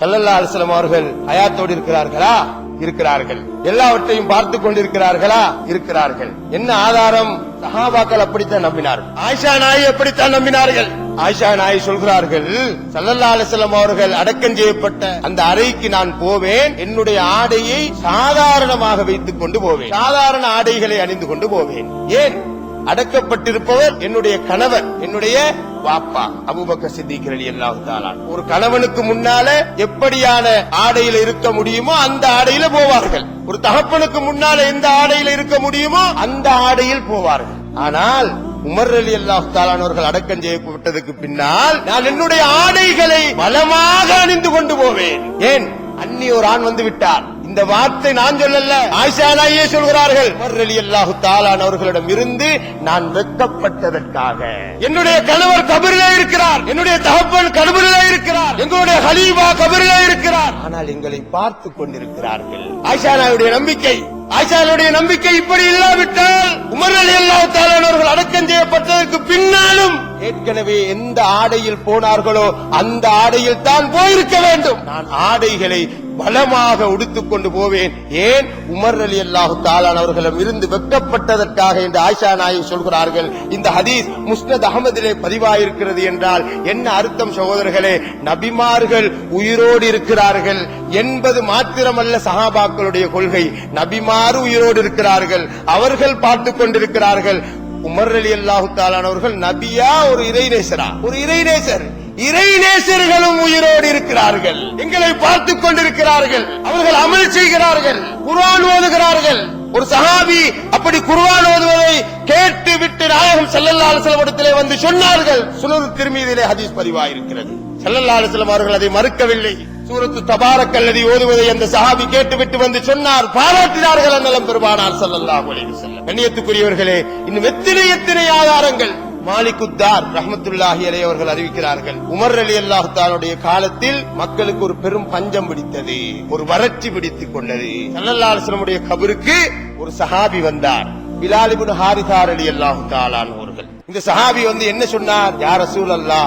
சல்லல்லா அலிஸ்லாம் அவர்கள் அயாத்தோடு இருக்கிறார்களா? இருக்கிறார்கள். எல்லாவற்றையும் பார்த்து கொண்டிருக்கிறார்களா? இருக்கிறார்கள். என்ன ஆதாரம்? சஹாபாக்கள் அப்படித்தான் நம்பினார்கள். ஆயிஷா நாய் அப்படித்தான் நம்பினார்கள். ஆயிஷா நாய் சொல்கிறார்கள் சல்லல்லா அலிஸ்லாம் அவர்கள் அடக்கம் செய்யப்பட்ட அந்த அறைக்கு நான் போவேன். என்னுடைய ஆடையை சாதாரணமாக வைத்துக் கொண்டு போவேன். சாதாரண ஆடைகளை அணிந்து கொண்டு போவேன். ஏன்? அடக்கப்பட்டிருப்பவர் என்னுடைய கணவர் என்னுடைய பாப்பா அபுபக்க சித்திக் ரலியல்லாஹு தஆலா ஒரு கணவனுக்கு முன்னால எப்படியான ஆடையில இருக்க முடியுமோ அந்த ஆடையில போவார்கள். ஒரு தகப்பனுக்கு முன்னால எந்த ஆடையில இருக்க முடியுமோ அந்த ஆடையில் போவார்கள். ஆனால் உமர் அலி அல்லாஹாலானவர்கள் அடக்கம் செய்யப்பட்டதுக்கு பின்னால் நான் என்னுடைய ஆடைகளை பலமாக அணிந்து கொண்டு போவேன். ஏன்? அன்னி ஒரு ஆண் வந்து விட்டார். இந்த வார்த்தை நான் சொல்லல. ஆயிஷானாயே சொல்கிறார்கள். அலி அல்லாஹு தாலான் அவர்களிடம் இருந்து நான் வெட்கப்பட்டதற்காக. என்னுடைய கணவர் கபிரிலே இருக்கிறார். என்னுடைய தகப்பன் கபிரிலே இருக்கிறார். எங்களுடைய ஹலீபா கபிரிலே இருக்கிறார். ஆனால் எங்களை பார்த்து கொண்டிருக்கிறார்கள். ஆயிஷானாவுடைய நம்பிக்கை. ஆயிஷாவுடைய நம்பிக்கை இப்படி இல்லாவிட்டால் உமர் அலி அல்லா தாலானவர்கள் அடக்கம் செய்யப்பட்டதற்கு பின்னாலும் ஏற்கனவே எந்த ஆடையில் போனார்களோ அந்த ஆடையில் தான் போயிருக்க வேண்டும். நான் ஆடைகளை பலமாக உடுத்துக் கொண்டு போவேன். ஏன்? உமர் அலி அல்லாஹு தாலான் அவர்களிடம் இருந்து வெட்கப்பட்டதற்காக என்று ஆயிஷா நாயக் சொல்கிறார்கள். இந்த ஹதீஸ் முஸ்னத் அகமதிலே பதிவாயிருக்கிறது என்றால் என்ன அர்த்தம் சகோதரர்களே? நபிமார்கள் உயிரோடு இருக்கிறார்கள் என்பது மாத்திரமல்ல சஹாபாக்களுடைய கொள்கை. நபிமாறு உயிரோடு இருக்கிறார்கள் அவர்கள் பார்த்துக் கொண்டிருக்கிறார்கள். உமர் அலி அல்லாஹு தாலானவர்கள் நபியா ஒரு இறைநேசரா ஒரு இறைநேசர் இறைநேசர்களும் உயிரோடு இருக்கிறார்கள். எங்களை பார்த்துக் கொண்டிருக்கிறார்கள். அவர்கள் அமல் செய்கிறார்கள். குரான் ஓதுகிறார்கள். ஒரு சஹாபி அப்படி குர்ஆன் ஓதுவதை கேட்டு விட்டு நாயகம் செல்லல்லால் அலைஹி வந்து சொன்னார்கள். சுனது திருமீதிலே ஹதீஸ் பதிவாயிருக்கிறது. ஸல்லல்லாஹு அலைஹி அவர்கள் அதை மறுக்கவில்லை. சூரத்து தபாரக்கல்லதி ஓதுவதை அந்த சஹாபி கேட்டுவிட்டு வந்து சொன்னார். பாராட்டினார்கள் அந்நலம் பெருமானார் செல்லல்லா அலைஹி கண்ணியத்துக்குரியவர்களே இன்னும் எத்தனை எத்தனை ஆதாரங்கள்? மாலிகுத்தார் ரஹமத்துல்லாஹி அலை அவர்கள் அறிவிக்கிறார்கள். உமர் அலி அல்லாஹுத்தானுடைய காலத்தில் மக்களுக்கு ஒரு பெரும் பஞ்சம் பிடித்தது. ஒரு வறட்சி பிடித்துக் கொண்டது. சல்லல்லாஹுடைய கபருக்கு ஒரு சஹாபி வந்தார். பிலாலிபுன் ஹாரிசார் அலி அல்லாஹு தாலான் அவர்கள் இந்த சஹாபி வந்து என்ன சொன்னார்? யார் ரசூல் அல்லா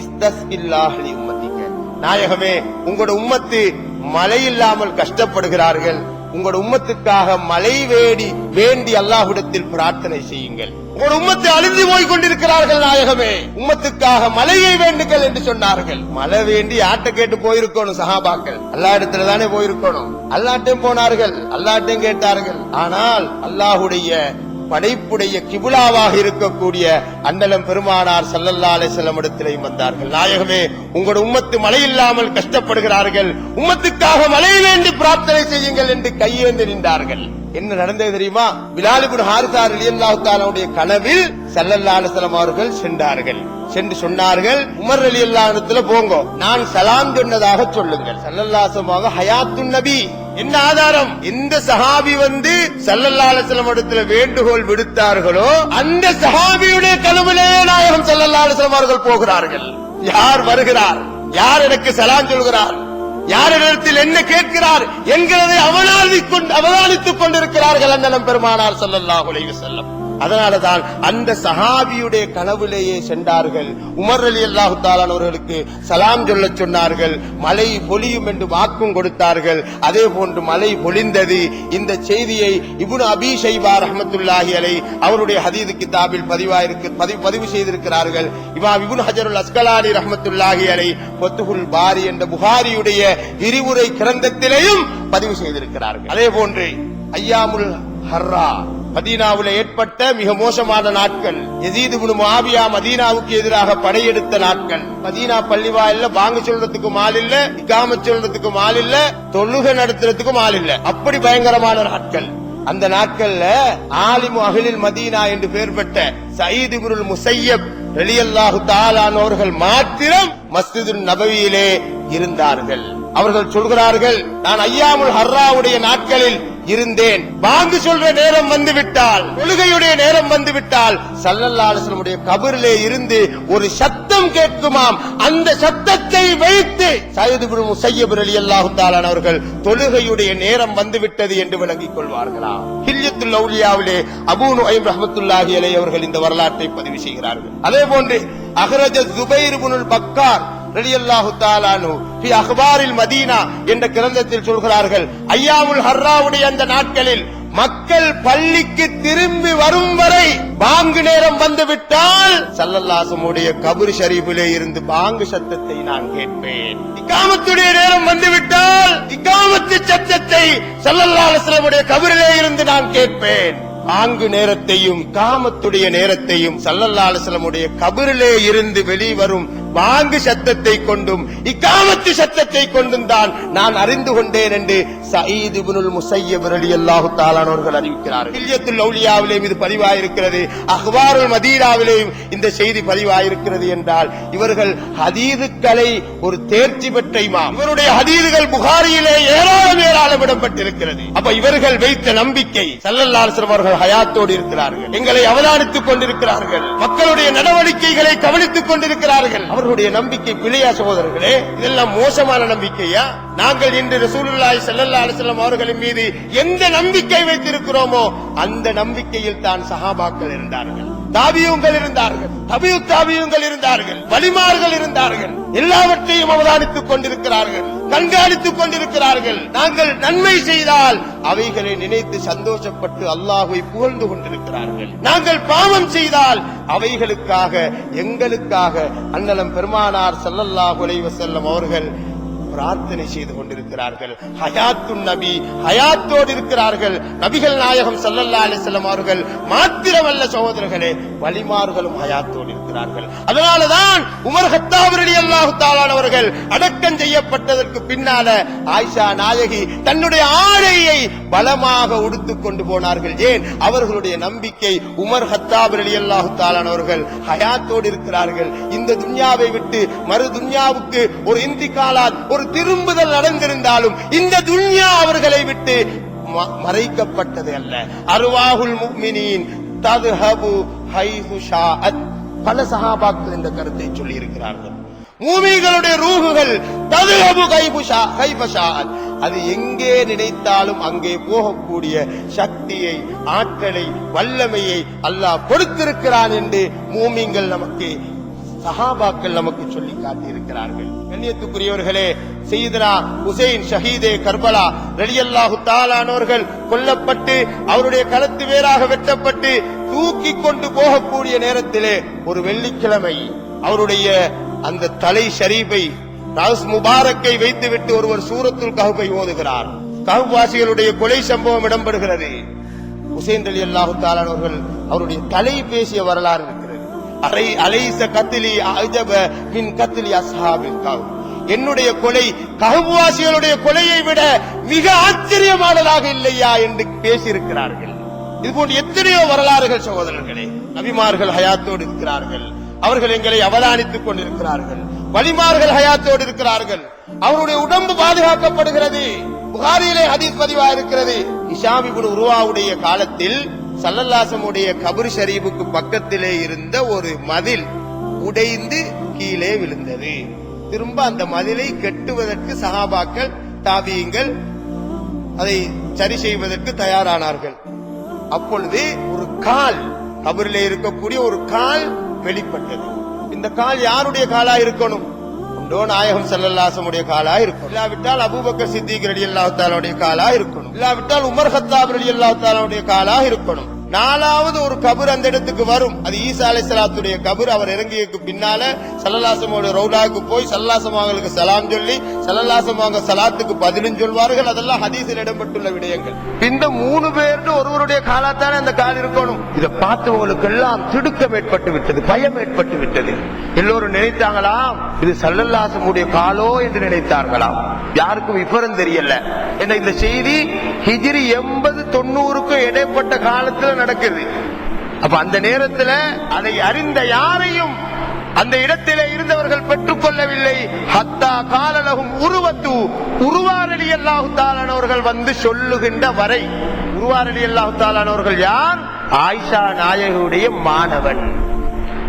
இஸ்தஸ் இல்லாஹலி உம்மத்திக்க நாயகமே உங்களோட உம்மத்து மழை இல்லாமல் கஷ்டப்படுகிறார்கள். உங்களோட உம்மத்துக்காக மழை வேடி வேண்டி அல்லாஹுடத்தில் பிரார்த்தனை செய்யுங்கள். உங்கள் உம்மத்தை அழிந்து போய் கொண்டிருக்கிறார்கள் நாயகமே. உம்மத்துக்காக மலையை வேண்டுங்கள் என்று சொன்னார்கள். மழை வேண்டி ஆட்ட கேட்டு போயிருக்கணும் சஹாபாக்கள். அல்லா இடத்துல தானே போயிருக்கணும். அல்லாட்டையும் போனார்கள். அல்லாட்டையும் கேட்டார்கள். ஆனால் அல்லாஹுடைய படைப்புடைய கிபுலாவாக இருக்கக்கூடிய அண்டலம் பெருமானார் சல்லல்லா அலிசல்லம் இடத்திலையும் வந்தார்கள். நாயகமே உங்களோட உம்மத்து மழை இல்லாமல் கஷ்டப்படுகிறார்கள். உம்மத்துக்காக மழை வேண்டி பிரார்த்தனை செய்யுங்கள் என்று கையேந்து நின்றார்கள். என்ன நடந்தது தெரியுமா? பிலாலிபுன் ஹாரிசார் அலியல்லாஹு கனவில் சல்லல்லா அவர்கள் சென்றார்கள். சென்று சொன்னார்கள் உமர் அலி அல்லாஹத்துல போங்க. நான் சலாம் சொன்னதாக சொல்லுங்கள். செல்லல்லாசமாக ஹயாத்து நபி என்ன ஆதாரம்? எந்த சஹாபி வந்து செல்லல்லாலசலம் இடத்துல வேண்டுகோள் விடுத்தார்களோ அந்த சஹாபியுடைய கனவிலே நாயகம் சல்லல்லா அவர்கள் போகிறார்கள். யார் வருகிறார்? யார் எனக்கு சலாம் சொல்கிறார்? யாரிடத்தில் என்ன கேட்கிறார் என்கிறதை அவதானித்துக் கொண்டு கொண்டிருக்கிறார்கள் அண்ணலம் பெருமானார் சல்லல்லாஹு உலக செல்லம் அதனாலதான் அந்த சஹாபியுடைய கனவுலேயே சென்றார்கள். உமர் அலி அல்லாஹு அவர்களுக்கு சலாம் சொல்ல சொன்னார்கள். மழை பொழியும் என்று வாக்கும் கொடுத்தார்கள். அதே போன்று மழை பொழிந்தது. இந்த செய்தியை இபுன் அபி ஷைபா ரஹமத்துல்லாஹி அலை அவருடைய ஹதீது கிதாபில் பதிவாயிருக்கு பதிவு பதிவு செய்திருக்கிறார்கள். இமாம் இபுன் ஹஜருல் அஸ்கலானி ரஹமத்துல்லாஹி அலை பொத்துகுல் பாரி என்ற புகாரியுடைய விரிவுரை கிரந்தத்திலேயும் பதிவு செய்திருக்கிறார்கள். அதே போன்று ஐயாமுல் ஹர்ரா மதீனாவில் ஏற்பட்ட மிக மோசமான நாட்கள். எசீது மாவியா மதீனாவுக்கு எதிராக படையெடுத்த நாட்கள். மதீனா பள்ளிவாயில்ல வாங்க சொல்றதுக்கும் ஆள் இல்ல இக்காம சொல்றதுக்கும் ஆள் இல்ல தொழுகை நடத்துறதுக்கும் ஆள் இல்ல. அப்படி பயங்கரமான நாட்கள். அந்த நாட்கள்ல ஆலிமு அகிலில் மதீனா என்று பெயர் பெற்ற சயீது குருல் முசையப் வெளியல்லாஹு தாலானோர்கள் மாத்திரம் மஸ்ஜிது நபவியிலே இருந்தார்கள். அவர்கள் சொல்கிறார்கள் நான் ஐயாமுல் ஹர்ராவுடைய நாட்களில் இருந்தேன். பாங்கு சொல்ற நேரம் வந்துவிட்டால் தொழுகையுடைய நேரம் வந்துவிட்டால் விட்டால் கபரிலே இருந்து ஒரு சத்தம் கேட்குமாம். அந்த சத்தத்தை வைத்து சையது பின் அலி அல்லாஹுத்தாலான் அவர்கள் தொழுகையுடைய நேரம் வந்துவிட்டது என்று விளங்கிக் கொள்வார்களா? ஹில்யத்துல் அவுலியாவிலே அபூனு ஐம் ரஹமத்துல்லாஹி அலை அவர்கள் இந்த வரலாற்றை பதிவு செய்கிறார்கள். அதே போன்று அஹ்ரஜ ஜுபைர் பக்கார் ரலியல்லாஹு தாலானு ஃபி மதீனா என்ற கிரந்தத்தில் சொல்கிறார்கள் ஐயாமுல் ஹர்ராவுடைய அந்த நாட்களில் மக்கள் பள்ளிக்கு திரும்பி வரும் வரை பாங்கு நேரம் வந்துவிட்டால் சல்லல்லாசமுடைய கபுர் ஷரீஃபிலே இருந்து பாங்கு சத்தத்தை நான் கேட்பேன். இக்காமத்துடைய நேரம் வந்துவிட்டால் இக்காமத்து சத்தத்தை சல்லல்லாசலமுடைய கபரிலே இருந்து நான் கேட்பேன். பாங்கு நேரத்தையும் காமத்துடைய நேரத்தையும் சல்லல்லாசலமுடைய கபரிலே இருந்து வெளிவரும் பாங்கு சத்தத்தை கொண்டும் இக்காமத்து சத்தத்தை கொண்டும் தான் நான் அறிந்து கொண்டேன் என்று சயீது இப்னுல் முஸய்யப் ரலியல்லாஹு தஆலா அவர்கள் அறிவிக்கிறார்கள். இல்யத்துல் அவுலியாவிலேயும் இது பதிவாயிருக்கிறது அஹ்வாருல் மதீனாவிலேயும் இந்த செய்தி பதிவாயிருக்கிறது என்றால் இவர்கள் ஹதீதுக்களை ஒரு தேர்ச்சி பெற்ற இமாம். இவருடைய ஹதீதுகள் புகாரியிலே ஏராளம் ஏராளம் இடம்பெற்றிருக்கிறது. அப்ப இவர்கள் வைத்த நம்பிக்கை சல்லல்லாஹு அவர்கள் ஹயாத்தோடு இருக்கிறார்கள். எங்களை அவதானித்துக் கொண்டிருக்கிறார்கள். மக்களுடைய நடவடிக்கைகளை கவனித்துக் கொண்டிருக்கிறார்கள். அவர்களுடைய நம்பிக்கை பிழையா சகோதரர்களே? இதெல்லாம் மோசமான நம்பிக்கையா? நாங்கள் இன்று ரசூலுல்லாய் செல்லல்லா அலிசல்லாம் அவர்களின் மீது எந்த நம்பிக்கை வைத்திருக்கிறோமோ அந்த நம்பிக்கையில் தான் சகாபாக்கள் இருந்தார்கள். தாவியங்கள் இருந்தார்கள் தபியு தாவியங்கள் இருந்தார்கள் வலிமார்கள் இருந்தார்கள் எல்லாவற்றையும் அவதானித்துக் கொண்டிருக்கிறார்கள் கண்காணித்துக் கொண்டிருக்கிறார்கள். நாங்கள் நன்மை செய்தால் அவைகளை நினைத்து சந்தோஷப்பட்டு அல்லாஹை புகழ்ந்து கொண்டிருக்கிறார்கள். நாங்கள் பாவம் செய்தால் அவைகளுக்காக எங்களுக்காக அன்னலம் பெருமானார் செல்லல்லாஹ் அலைஹி வஸல்லம் அவர்கள் பிரார்த்தனை செய்து கொண்டிருக்கிறார்கள். ஹயாத்துன் நபி ஹயாத்தோடு இருக்கிறார்கள். நபிகள் நாயகம் சல்லல்லா அலைஹி வஸல்லம் அவர்கள் மாத்திரமல்ல சகோதரர்களே வலிமார்களும் ஹயாத்தோடு இருக்கிறார்கள். அதனாலதான் உமர் ஹத்தாப் அல்லாஹு தாளானவர்கள் அடக்கம் செய்யப்பட்டதற்கு பின்னால ஆயிஷா நாயகி தன்னுடைய ஆடையை பலமாக உடுத்துக் கொண்டு போனார்கள். ஏன்? அவர்களுடைய நம்பிக்கை உமர் ஹத்தாப் ரலியல்லாஹு தஆலா அவர்கள் ஹயாத்தோடு இருக்கிறார்கள். இந்த துன்யாவை விட்டு மறு துன்யாவுக்கு ஒரு இந்திகாலாத் ஒரு திரும்புதல் நடந்திருந்தாலும் இந்த துன்யா அவர்களை விட்டு மறைக்கப்பட்டது அல்ல. அருவாகுல் முக்மினின் ததுஹபு ஷாஅத். பல சகாபாக்கள் இந்த கருத்தை சொல்லி இருக்கிறார்கள் மூமிகளுடைய ரூகுகள் ததுஹபு கைபுஷா ஷா அது எங்கே நினைத்தாலும் அங்கே போகக்கூடிய சக்தியை ஆற்றலை வல்லமையை அல்லாஹ் கொடுத்திருக்கிறான் என்று மூமிங்கள் நமக்கு சஹாபாக்கள் நமக்கு சொல்லி காட்டியிருக்கிறார்கள். கண்ணியத்துக்குரியவர்களே செய்தனா ஹுசைன் ஷஹீதே கர்பலா ரலியல்லாஹு தாலானோர்கள் கொல்லப்பட்டு அவருடைய களத்து வேறாக வெட்டப்பட்டு தூக்கி கொண்டு போகக்கூடிய நேரத்திலே ஒரு வெள்ளிக்கிழமை அவருடைய அந்த தலை ஷரீபை ராஸ் முபாரக்கை வைத்துவிட்டு ஒருவர் சூரத்துல் கஹுபை ஓதுகிறார். கஹுவாசிகளுடைய கொலை சம்பவம் இடம்பெறுகிறது. ஹுசைன் அலி அல்லாஹு தாலானவர்கள் அவருடைய தலை பேசிய வரலாறு இருக்கு. அலைச கத்திலி அஜப மின் கத்திலி அஸ்ஹாபில் கவு. என்னுடைய கொலை கஹ்வாசிகளுடைய கொலையை விட மிக ஆச்சரியமானதாக இல்லையா என்று பேசியிருக்கிறார்கள். இது போன்ற எத்தனையோ வரலாறுகள் சகோதரர்களே நபிமார்கள் ஹயாத்தோடு இருக்கிறார்கள். அவர்கள் எங்களை அவதானித்துக் கொண்டிருக்கிறார்கள். வழிமார்கள் ஹயாத்தோடு இருக்கிறார்கள். அவருடைய உடம்பு பாதுகாக்கப்படுகிறது. புகாரிலே ஹதீஸ் பதிவா இருக்கிறது இஷாமி குரு உருவாவுடைய காலத்தில் சல்லல்லாசமுடைய கபர் ஷரீபுக்கு பக்கத்திலே இருந்த ஒரு மதில் உடைந்து கீழே விழுந்தது. திரும்ப அந்த மதிலை கெட்டுவதற்கு சகாபாக்கள் தாபியங்கள் அதை சரி செய்வதற்கு தயாரானார்கள். அப்பொழுது ஒரு கால் கபரிலே இருக்கக்கூடிய ஒரு கால் வெளிப்பட்டது. இந்த கால் யாருடைய காலா இருக்கணும்? உண்டோ நாயகம் செல்லல்லாசமுடைய காலா இருக்கும் இல்லாவிட்டால் அபூபக்கர் சித்திக் ரெடி அல்லாஹாலுடைய காலா இருக்கணும். இல்லாவிட்டால் உமர் ஹத்தாப் ரெடி அல்லாஹாலுடைய காலா இருக்கணும். நாலாவது ஒரு கபர் அந்த இடத்துக்கு வரும். அது ஈசா அலை சலாத்துடைய கபர். அவர் இறங்கியதுக்கு பின்னால சல்லல்லாசமோட ரவுடாவுக்கு போய் சல்லாசம் அவங்களுக்கு சலாம் சொல்லி சல்லல்லாசம் அவங்க சலாத்துக்கு பதிலும் சொல்வார்கள். அதெல்லாம் ஹதீஸில் இடம்பெற்றுள்ள விடயங்கள். இந்த மூணு பேர்னு ஒருவருடைய காலாத்தானே அந்த கால் இருக்கணும். இதை பார்த்தவங்களுக்கு எல்லாம் திடுக்கம் ஏற்பட்டு விட்டது பயம் ஏற்பட்டு விட்டது. எல்லோரும் நினைத்தாங்களாம் இது சல்லல்லாசமுடைய காலோ என்று நினைத்தார்களாம். யாருக்கும் விபரம் தெரியல. என்ன இந்த செய்தி? ஹிஜிரி எண்பது தொண்ணூறுக்கும் இடைப்பட்ட காலத்துல நடக்குது. அப்ப அந்த நேரத்துல அதை அறிந்த யாரையும் அந்த இடத்திலே இருந்தவர்கள் பெற்றுக்கொள்ளவில்லை. ஹத்தா காலலகும் உருவத்து உருவாரடி அல்லாஹுத்தாலானவர்கள் வந்து சொல்லுகின்ற வரை. உருவாரடி அல்லாஹுத்தாலானவர்கள் யார்? ஆயிஷா நாயகனுடைய மாணவன்.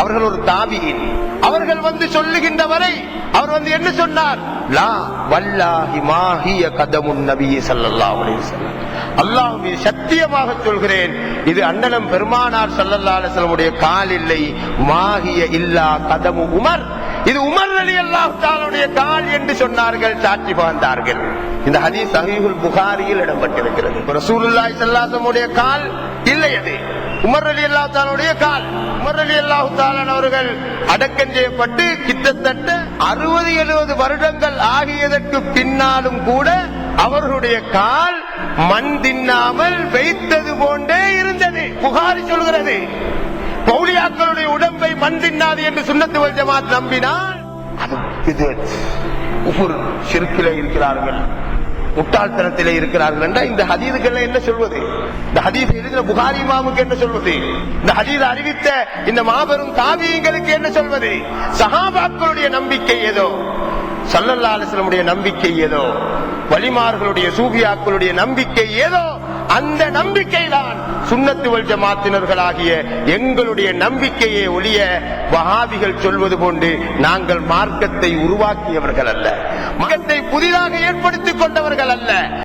அவர்கள் ஒரு தாபியின். அவர்கள் வந்து சொல்லுகின்ற வரை அவர் வந்து என்ன சொன்னார்? லா வல்லாஹி மாஹிய கதமுன் நபியை ஸல்லல்லாஹு அலைஹி வஸல்லம். அல்லாஹ் சத்தியமாக சொல்கிறேன். இது அண்ணனம் பெருமானார் ஸல்லல்லாஹு அலைஹி வஸல்லமுடைய கால் இல்லை மாஹிய இல்லா கதமு உமர். இது உமர் அலி அல்லாஹாலுடைய கால் என்று சொன்னார்கள் சாட்சி பகர்ந்தார்கள் இந்த ஹதீஸ் சஹீஹுல் புகாரியில் இடம்பெற்றிருக்கிறது. ரசூலுல்லாஹி ஸல்லல்லாஹு கால் இல்லை அது. உமர் அலி அல்லாஹாலுடைய கால். உமர் அலி அல்லாஹு அவர்கள் அடக்கம் செய்யப்பட்டு கிட்டத்தட்ட அறுபது எழுபது வருடங்கள் ஆகியதற்கு பின்னாலும் கூட அவர்களுடைய கால் மண் தின்னாமல் வைத்தது போன்றே இருந்தது. புகாரி சொல்கிறது பௌலியாக்களுடைய உடம்பை மண் தின்னாது என்று சுண்ணத்து ஜமாத் நம்பினால் அது இது. குஃபுர் இருக்கிறார்கள். முட்டாள்தனத்திலே இருக்கிறார்கள் என்றால் இந்த ஹதீதுகள் என்ன சொல்வது? இந்த ஹதீஸ் எழுதின புகாரி மாமுக்கு என்ன சொல்வது? இந்த ஹதீஸ் அறிவித்த இந்த மாபெரும் தாவியங்களுக்கு என்ன சொல்வது? சஹாபாக்களுடைய நம்பிக்கை ஏதோ? சல்லல்லா நம்பிக்கை ஏதோ? வலிமார்களுடைய சூபியாக்களுடைய நம்பிக்கை ஏதோ? அந்த நம்பிக்கை தான் சுண்ணத்து ஜமாத்தினர்களாகிய எங்களுடைய நம்பிக்கையை ஒழிய வகாபிகள் சொல்வது போன்று நாங்கள் மார்க்கத்தை உருவாக்கியவர்கள் அல்ல. புதிதாக ஏற்படுத்திக் கொண்டவர்கள் அல்ல.